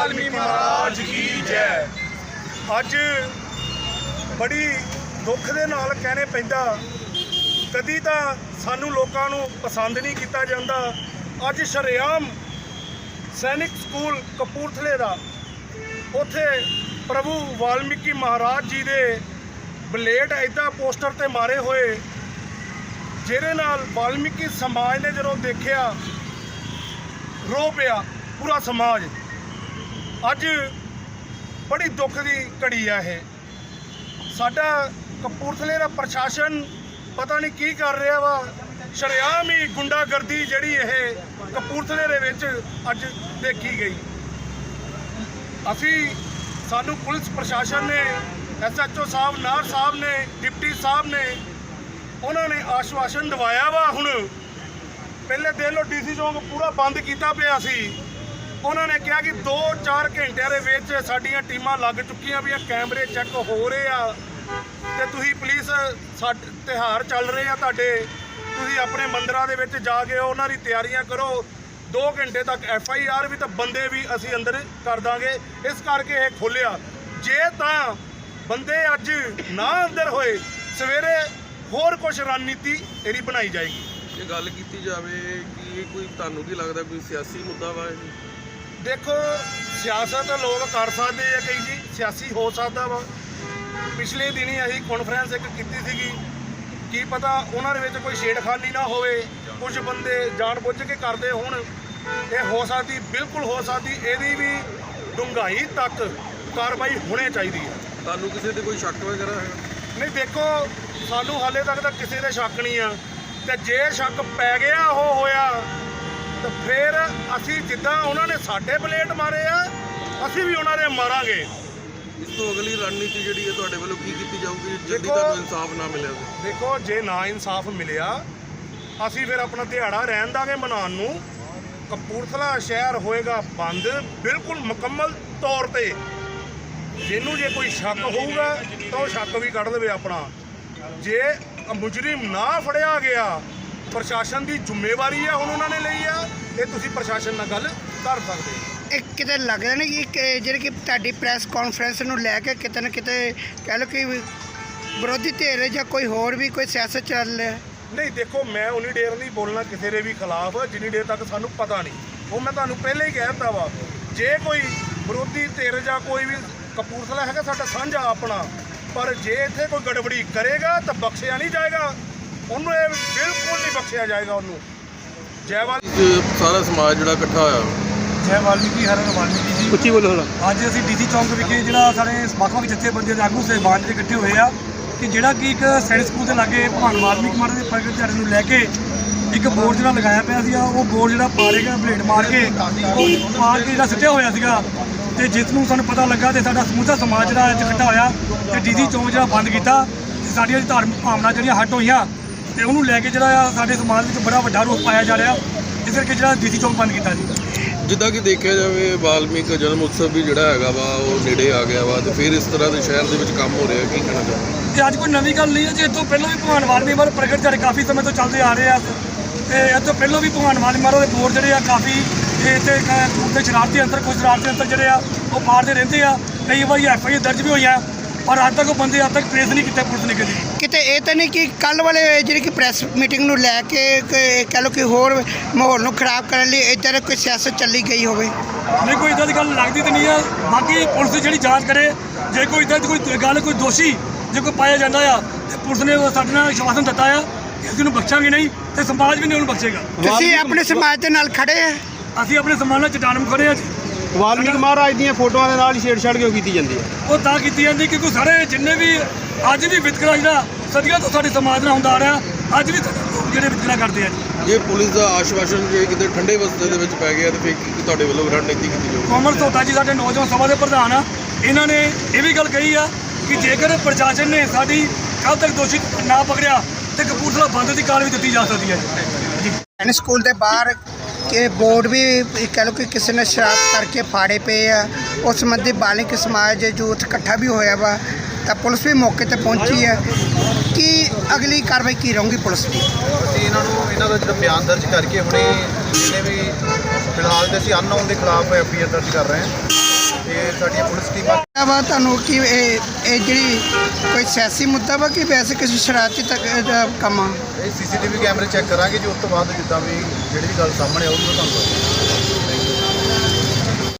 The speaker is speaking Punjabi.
ਵਾਲਮੀਕੀ ਮਹਾਰਾਜ ਕੀ ਜੈ। ਅੱਜ ਬੜੀ ਦੁੱਖ ਦੇ ਨਾਲ ਕਹਿਣੇ ਪੈਂਦਾ, ਕਦੀ ਤਾਂ ਸਾਨੂੰ ਲੋਕਾਂ ਨੂੰ ਪਸੰਦ ਨਹੀਂ ਕੀਤਾ ਜਾਂਦਾ। ਅੱਜ ਸ਼ਰੇਆਮ ਸੈਨਿਕ ਸਕੂਲ ਕਪੂਰਥਲੇ ਦਾ, ਉੱਥੇ ਪ੍ਰਭੂ ਵਾਲਮੀਕੀ ਮਹਾਰਾਜ ਜੀ ਦੇ ਬਲੇਡ ਐਦਾਂ ਪੋਸਟਰ ਤੇ ਮਾਰੇ ਹੋਏ, ਜਿਹਦੇ ਨਾਲ ਵਾਲਮੀਕੀ ਸਮਾਜ ਨੇ ਜਦੋਂ ਦੇਖਿਆ, ਰੋ ਪਿਆ ਪੂਰਾ ਸਮਾਜ। ਅੱਜ ਬੜੀ ਦੁੱਖ ਦੀ ਘੜੀ ਆ ਇਹ। ਸਾਡਾ ਕਪੂਰਥਲੇ ਦਾ ਪ੍ਰਸ਼ਾਸਨ ਪਤਾ ਨਹੀਂ ਕੀ ਕਰ ਰਿਹਾ ਵਾ। ਸ਼ਰੇਆਮ ਹੀ ਗੁੰਡਾਗਰਦੀ ਜਿਹੜੀ ਇਹ ਕਪੂਰਥਲੇ ਦੇ ਵਿੱਚ ਅੱਜ ਦੇਖੀ ਗਈ। ਅਸੀਂ, ਸਾਨੂੰ ਪੁਲਿਸ ਪ੍ਰਸ਼ਾਸਨ ਨੇ, ਐਸਐਚਓ ਸਾਹਿਬ, ਨਾਰ ਸਾਹਿਬ ਨੇ, ਡਿਪਟੀ ਸਾਹਿਬ ਨੇ, ਉਹਨਾਂ ਨੇ ਆਸ਼ਵਾਸਨ ਦਿਵਾਇਆ ਵਾ ਹੁਣ। ਪਹਿਲੇ ਦੇ ਲੋ ਡੀਸੀ ਚੌਂਕ ਪੂਰਾ ਬੰਦ ਕੀਤਾ ਪਿਆ ਸੀ। ਉਹਨਾਂ ਨੇ ਕਿਹਾ ਕਿ 2-4 ਘੰਟਿਆਂ ਦੇ ਵਿੱਚ ਸਾਡੀਆਂ ਟੀਮਾਂ ਲੱਗ ਚੁੱਕੀਆਂ ਵੀ ਆ, ਕੈਮਰੇ ਚੈੱਕ ਹੋ ਰਹੇ ਆ। ਤੇ ਤੁਸੀਂ ਪੁਲਿਸ ਸਾਡੇ ਤਿਹਾਰ ਚੱਲ ਰਹੇ ਆ ਤੁਹਾਡੇ। ਤੁਸੀਂ ਆਪਣੇ ਮੰਦਰਾਂ ਦੇ ਵਿੱਚ ਜਾ ਕੇ ਉਹਨਾਂ ਦੀ ਤਿਆਰੀਆਂ ਕਰੋ। 2 ਘੰਟੇ ਤੱਕ ਐਫ ਆਈ ਆਰ ਵੀ ਤਾਂ ਬੰਦੇ ਵੀ ਅਸੀਂ ਅੰਦਰ ਕਰ ਦਾਂਗੇ। ਇਸ ਕਰਕੇ ਇਹ ਖੋਲਿਆ ਜੇ ਤਾਂ ਬੰਦੇ ਅੱਜ ਨਾ ਅੰਦਰ ਹੋਏ, ਸਵੇਰੇ ਹੋਰ ਕੁਝ ਰਣਨੀਤੀ ਇਹਦੀ ਬਣਾਈ ਜਾਏਗੀ। ਜੇ ਗੱਲ ਕੀਤੀ ਜਾਵੇ ਕਿ ਇਹ ਕੋਈ ਤੁਹਾਨੂੰ ਕੀ ਲੱਗਦਾ, ਕੋਈ ਸਿਆਸੀ ਮੁੱਦਾ ਵਾ ਇਹ? ਦੇਖੋ ਸਿਆਸਤ ਲੋਕ ਕਰ ਸਕਦੇ ਆ ਕਈ ਜੀ ਸਿਆਸੀ ਹੋ ਸਕਦਾ ਵਾ। ਪਿਛਲੇ ਦਿਨੀ ਅਸੀਂ ਕਾਨਫਰੰਸ ਇੱਕ ਕੀਤੀ ਸੀਗੀ। ਕੀ ਪਤਾ ਉਹਨਾਂ ਦੇ ਵਿੱਚ ਕੋਈ ਛੇੜਖਾਨੀ ਨਾ ਹੋਵੇ ਕੁਝ ਬੰਦੇ ਜਾਣਬੁੱਝ ਕੇ ਕਰਦੇ ਹੋਣ। ਇਹ ਹੋ ਸਕਦੀ ਬਿਲਕੁਲ ਹੋ ਸਕਦੀ ਇਹਦੀ ਵੀ ਡੂੰਘਾਈ ਤੱਕ ਕਾਰਵਾਈ ਹੋਣੀ ਚਾਹੀਦੀ ਹੈ। ਤੁਹਾਨੂੰ ਕਿਸੇ ਤੇ ਕੋਈ ਸ਼ੱਕ ਵਗੈਰਾ ਹੈਗਾ ਨਹੀਂ ਦੇਖੋ ਸਾਨੂੰ ਹਾਲੇ ਤੱਕ ਤਾਂ ਕਿਸੇ ਦੇ ਸ਼ੱਕ ਨਹੀਂ ਆ। ਤੇ ਜੇ ਸ਼ੱਕ ਪੈ ਗਿਆ ਉਹ ਹੋਇਆ ਤਾਂ ਫਿਰ ਅਸੀਂ ਜਿੱਦਾਂ ਉਹਨਾਂ ਨੇ ਸਾਡੇ ਬਲੇਡ ਮਾਰੇ ਆ ਅਸੀਂ ਵੀ ਉਹਨਾਂ ਦੇ ਮਾਰਾਂਗੇ। ਇਸ ਤੋਂ ਅਗਲੀ ਰਣਨੀਤੀ ਜਿਹੜੀ ਹੈ ਤੁਹਾਡੇ ਵੱਲੋਂ ਕੀ ਕੀਤੀ ਜਾਊਗੀ ਜਲਦੀ ਦੇਖੋ- ਤੁਹਾਨੂੰ ਇਨਸਾਫ ਨਾ ਮਿਲਿਆ ਤਾਂ ਦੇਖੋ ਜੇ ਨਾ ਇਨਸਾਫ ਮਿਲਿਆ ਅਸੀਂ ਫਿਰ ਆਪਣਾ ਦਿਹਾੜਾ ਰਹਿਣ ਦਾਂਗੇ ਮਨਾਉਣ ਨੂੰ। ਕਪੂਰਥਲਾ ਸ਼ਹਿਰ ਹੋਏਗਾ ਬੰਦ ਬਿਲਕੁਲ ਮੁਕੰਮਲ ਤੌਰ ਤੇ। ਜਿਹਨੂੰ ਜੇ ਕੋਈ ਸ਼ੱਕ ਹੋਊਗਾ ਤਾਂ ਉਹ ਸ਼ੱਕ ਵੀ ਕੱਢ ਦੇਵੇ ਆਪਣਾ। ਜੇ ਮੁਜਰਮ ਨਾ ਫੜਿਆ ਗਿਆ ਪ੍ਰਸ਼ਾਸਨ ਦੀ ਜ਼ਿੰਮੇਵਾਰੀ ਆ ਹੁਣ ਉਹਨਾਂ ਨੇ ਲਈ ਆ। ਇਹ ਤੁਸੀਂ ਪ੍ਰਸ਼ਾਸਨ ਨਾਲ ਗੱਲ ਕਰ ਸਕਦੇ ਹੋ। ਇਹ ਕਿਤੇ ਲੱਗਦਾ ਨਹੀਂ ਕਿ ਇੱਕ ਜਿਹੜੀ ਕਿ ਤੁਹਾਡੀ ਪ੍ਰੈਸ ਕਾਨਫਰੰਸ ਨੂੰ ਲੈ ਕੇ ਕਿਤੇ ਨਾ ਕਿਤੇ ਕਹਿ ਲਓ ਕਿ ਵਿਰੋਧੀ ਧਿਰ ਜਾਂ ਕੋਈ ਹੋਰ ਵੀ ਕੋਈ ਸਿਆਸਤ ਚੱਲ ਰਿਹਾ। ਨਹੀਂ ਦੇਖੋ ਮੈਂ ਉਨੀ ਦੇਰ ਨਹੀਂ ਬੋਲਣਾ ਕਿਸੇ ਦੇ ਵੀ ਖਿਲਾਫ ਜਿੰਨੀ ਦੇਰ ਤੱਕ ਸਾਨੂੰ ਪਤਾ ਨਹੀਂ। ਉਹ ਮੈਂ ਤੁਹਾਨੂੰ ਪਹਿਲਾਂ ਹੀ ਕਹਿ ਦਿੱਤਾ ਵਾ ਜੇ ਕੋਈ ਵਿਰੋਧੀ ਧਿਰ ਜਾਂ ਕੋਈ ਵੀ ਕਪੂਰਥਲਾ ਹੈਗਾ ਸਾਡਾ ਸਾਂਝਾ ਆਪਣਾ ਪਰ ਜੇ ਇੱਥੇ ਕੋਈ ਗੜਬੜੀ ਕਰੇਗਾ ਤਾਂ ਬਖਸ਼ਿਆ ਨਹੀਂ ਜਾਏਗਾ। ਉਹਨੂੰ ਇਹ ਬਿਲਕੁਲ ਨਹੀਂ ਬਖਸ਼ਿਆ ਜਾਏਗਾ ਉਹਨੂੰ। ਜੈਵਾਲ ਸਾਰਾ ਸਮਾਜ ਜਿਹੜਾ ਇਕੱਠਾ ਹੋਇਆ ਵਾ। ਜੈ ਹਰਨ ਵਾਲਮੀਕੀ ਜੀ? ਉੱਚੀ ਬੋਲੋ ਅੱਜ ਅਸੀਂ ਡੀਸੀ ਚੌਂਕ ਵਿਖੇ ਜਿਹੜਾ ਸਾਡੇ ਵੱਖ-ਵੱਖ ਜਥੇਬੰਦੀਆਂ ਦੇ ਆਗੂ ਸਹਿਬਾਨ ਜਿਹੜੇ ਇਕੱਠੇ ਹੋਏ ਆ ਕਿ ਜਿਹੜਾ ਕਿ ਇੱਕ ਸੈਨਿਕ ਸਕੂਲ ਦੇ ਲਾਗੇ ਭਗਵਾਨ ਵਾਲਮੀਕੀ ਮਹਾਰਾਜ ਦੇ ਪ੍ਰਗਟ ਦਿਹਾੜੇ ਨੂੰ ਲੈ ਕੇ ਇੱਕ ਬੋਰਡ ਜਿਹੜਾ ਲਗਾਇਆ ਪਿਆ ਸੀਗਾ ਉਹ ਬੋਰਡ ਜਿਹੜਾ ਪਾੜੇਗਾ ਬਲੇਡ ਮਾਰ ਕੇ ਉਹ ਮਾਰ ਕੇ ਜਿਹੜਾ ਸਿੱਟਿਆ ਹੋਇਆ ਸੀਗਾ। ਤੇ ਜਿਸ ਨੂੰ ਸਾਨੂੰ ਪਤਾ ਲੱਗਾ ਤੇ ਸਾਡਾ ਸਮੂਥਾ ਸਮਾਜ ਜਿਹੜਾ ਅੱਜ ਇਕੱਠਾ ਹੋਇਆ ਤੇ ਡੀਸੀ ਚੌਂਕ ਜਿਹੜਾ ਬੰਦ ਕੀਤਾ ਤੇ ਸਾਡੀਆਂ ਧਾਰਮਿਕ ਭਾਵਨਾ ਜਿਹੜੀਆਂ ਹਟ ਹੋਈਆਂ ਤੇ ਉਹਨੂੰ ਲੈ ਕੇ ਜਿਹੜਾ ਆ ਸਾਡੇ ਸਮਾਜ ਵਿੱਚ ਬੜਾ ਵੱਡਾ ਰੋਸ ਪਾਇਆ ਜਾ ਰਿਹਾ ਇਸ ਕਰਕੇ ਜਿਹੜਾ ਡੀਸੀ ਚੌਂਕ ਬੰਦ ਕੀਤਾ ਜੀ ਜਿੱਦਾਂ ਕਿ ਦੇਖਿਆ ਜਾਵੇ ਵਾਲਮੀਕ ਜਨਮ ਉਤਸਵ ਵੀ ਜਿਹੜਾ ਹੈਗਾ ਵਾ ਉਹ ਨੇੜੇ ਆ ਗਿਆ ਵਾ ਤੇ ਫਿਰ ਇਸ ਤਰ੍ਹਾਂ ਦੇ ਸ਼ਹਿਰ ਦੇ ਵਿੱਚ ਕੰਮ ਹੋ ਰਿਹਾ ਕੀ ਕਹਿਣਾ ਚਾਹੁੰਦੇ ਇਹ ਅੱਜ ਕੋਈ ਨਵੀਂ ਗੱਲ ਨਹੀਂ ਹੈ ਜੀ ਇਹ ਤੋਂ ਪਹਿਲਾਂ ਵੀ ਭਗਵਾਨ ਵਾਲਮੀਕ ਮਹਾਰਾਜ ਪ੍ਰਗਟ ਦਿਹਾੜੇ ਕਾਫੀ ਸਮੇਂ ਤੋਂ ਚੱਲਦੇ ਆ ਰਹੇ ਆ। ਤੇ ਇਹ ਤੋਂ ਪਹਿਲਾਂ ਵੀ ਭਗਵਾਨ ਵਾਲਮੀਕ ਮਹਾਰਾਜ ਦੇ ਬੋਰਡ ਜਿਹੜੇ ਆ ਕਾਫੀ ਕ- ਤੇ ਸ਼ਰਾਰਤੀ ਅੰਤਰ ਕੁਝ ਸ਼ਰਾਰਤੀ ਅੰਤਰ ਜਿਹੜੇ ਆ ਉਹ ਮਾਰਦੇ ਰਹਿੰਦੇ ਆ। ਕਈ ਵਾਰੀ ਐਫ ਆਈ ਦਰਜ ਵੀ ਹੋਈਆਂ ਪਰ ਅੱਜ ਤੱਕ ਉਹ ਬੰਦੇ ਅੱਜ ਤੱਕ ਟ੍ਰੇਸ ਨਹੀਂ ਕੀਤੇ ਪੁਲਿਸ ਨੇ ਕਦੀ। ਕਿਤੇ ਇਹ ਤਾਂ ਨਹੀਂ ਕਿ ਕੱਲ ਵਾਲੇ ਜਿਹੜੀ ਕਿ ਪ੍ਰੈਸ ਮੀਟਿੰਗ ਨੂੰ ਲੈ ਕੇ ਕਹਿ ਲਓ ਕਿ ਹੋਰ ਮਾਹੌਲ ਨੂੰ ਖਰਾਬ ਕਰਨ ਲਈ ਇੱਧਰ ਕੋਈ ਸਿਆਸਤ ਚੱਲੀ ਗਈ ਹੋਵੇ। ਨਹੀਂ ਕੋਈ ਇਦਾਂ ਦੀ ਗੱਲ ਲੱਗਦੀ ਤੇ ਨਹੀਂ ਆ। ਬਾਕੀ ਪੁਲਿਸ ਜਿਹੜੀ ਜਾਂਚ ਕਰੇ ਜੇ ਕੋਈ ਇਦਾਂ ਦੀ ਕੋਈ ਗੱਲ ਕੋਈ ਦੋਸ਼ੀ ਜੇ ਕੋਈ ਪਾਇਆ ਜਾਂਦਾ ਆ ਤੇ ਪੁਲਿਸ ਨੇ ਸਾਡੇ ਨਾਲ ਆਸ਼ਵਾਸਨ ਦਿੱਤਾ ਆ ਕਿ ਅਸੀਂ ਉਹਨੂੰ ਬਖਸ਼ਾਂਗੇ ਨਹੀਂ ਤੇ ਸਮਾਜ ਵੀ ਨਹੀਂ ਉਹਨੂੰ ਬਖਸ਼ੇਗਾ। ਤੁਸੀਂ ਆਪਣੇ ਸਮਾਜ ਦੇ ਨਾਲ ਖੜੇ ਆ। ਅਸੀਂ ਆਪਣੇ ਸਮਾਨ ਨਾਲ ਚਟਾਨ ਖੜੇ ਆ ਜੀ। ਵਾਲਮੀਕ ਮਹਾਰਾਜ ਦੀਆਂ ਫੋਟੋਆਂ ਦੇ ਨਾਲ ਹੀ ਛੇੜਛਾੜ ਕਿਉਂ ਕੀਤੀ ਜਾਂਦੀ ਹੈ? ਉਹ ਤਾਂ ਕੀਤੀ ਜਾਂਦੀ ਕਿਉਂਕਿ ਸਾਰੇ ਜਿੰਨੇ ਵੀ ਅੱਜ ਵੀ ਵਿਤਕਰਾ ਜਿਹੜਾ ਸਦੀਆਂ ਤੋਂ ਸਾਡੇ ਸਮਾਜ ਨਾਲ ਹੁੰਦਾ ਆ ਰਿਹਾ ਅੱਜ ਵੀ ਲੋਕ ਜਿਹੜੇ ਵਿਤਕਰਾ ਕਰਦੇ ਆ ਜੀ। ਜੇ ਪੁਲਿਸ ਦਾ ਆਸ਼ਵਾਸਨ ਜੇ ਕਿਤੇ ਠੰਡੇ ਵਸਤੇ ਦੇ ਵਿੱਚ ਪੈ ਗਿਆ ਤੇ ਫਿਰ ਕੀ ਤੁਹਾਡੇ ਵੱਲੋਂ ਰਣਨੀਤੀ ਕੀਤੀ ਜਾਊਗੀ? ਕੋਮਲ ਸੋਤਾ ਜੀ ਸਾਡੇ ਨੌਜਵਾਨ ਸਭਾ ਦੇ ਪ੍ਰਧਾਨ ਆ। ਇਹਨਾਂ ਨੇ ਇਹ ਵੀ ਗੱਲ ਕਹੀ ਆ ਕਿ ਜੇਕਰ ਪ੍ਰਸ਼ਾਸਨ ਨੇ ਸਾਡੀ ਕੱਲ ਤੱਕ ਦੋਸ਼ੀ ਨਾ ਪਕੜਿਆ ਤੇ ਕਪੂਰਥਲਾ ਬੰਦ ਦੀ ਕਾਲ ਵੀ ਦਿੱਤੀ ਜਾ ਸਕਦੀ ਹੈ ਜੀ। ਸਕੂਲ ਦੇ ਬਾਹਰ ਕਿ ਬੋਰਡ ਵੀ ਕਹਿ ਲਓ ਕਿ ਕਿਸੇ ਨੇ ਸ਼ਰਾਬ ਕਰਕੇ ਫਾੜੇ ਪਏ ਆ। ਉਸ ਸੰਬੰਧੀ ਬਾਲਿਕ ਸਮਾਜ ਯੂਥ ਇਕੱਠਾ ਵੀ ਹੋਇਆ ਵਾ, ਤਾਂ ਪੁਲਿਸ ਵੀ ਮੌਕੇ ਤੇ ਪਹੁੰਚੀ ਹੈ ਕਿ ਅਗਲੀ ਕਾਰਵਾਈ ਕੀ ਰਹੂਗੀ ਪੁਲਿਸ ਦੀ? ਅਸੀਂ ਇਹਨਾਂ ਨੂੰ ਇਹਨਾਂ ਦਾ ਜਿਹੜਾ ਬਿਆਨ ਦਰਜ ਕਰਕੇ ਹੁਣੇ ਜਿਹਨੇ ਵੀ ਫਿਲਹਾਲ ਤੇ ਅਸੀਂ ਅਨਨੋਨ ਦੇ ਖਿਲਾਫ ਐਫਆਈਆਰ ਦਰਜ ਕਰ ਰਹੇ ਹਾਂ। ਤੇ ਸਾਡੀਆਂ ਪੁਲਿਸ ਟੀਮਾਂ ਆ ਵਾ ਤੁਹਾਨੂੰ ਕਿ ਇਹ ਇਹ ਜਿਹੜੀ ਕੋਈ ਸਿਆਸੀ ਮੁੱਦਾ ਵਾ ਕਿ ਵੈਸੇ ਕਿਸੇ ਸ਼ਰਾਰਤੀ ਤੱਕ ਦਾ ਕੰਮ ਆ? ਇਹ ਸੀਸੀਟੀਵੀ ਕੈਮਰੇ ਚੈੱਕ ਕਰਾਂਗੇ ਜੀ ਉਸ ਤੋਂ ਬਾਅਦ ਜਿੱਦਾਂ ਵੀ ਜਿਹੜੀ ਵੀ ਗੱਲ ਸਾਹਮਣੇ ਆਊਗੀ ਉਹ ਤੁਹਾਨੂੰ ਦੱਸਾਂਗੇ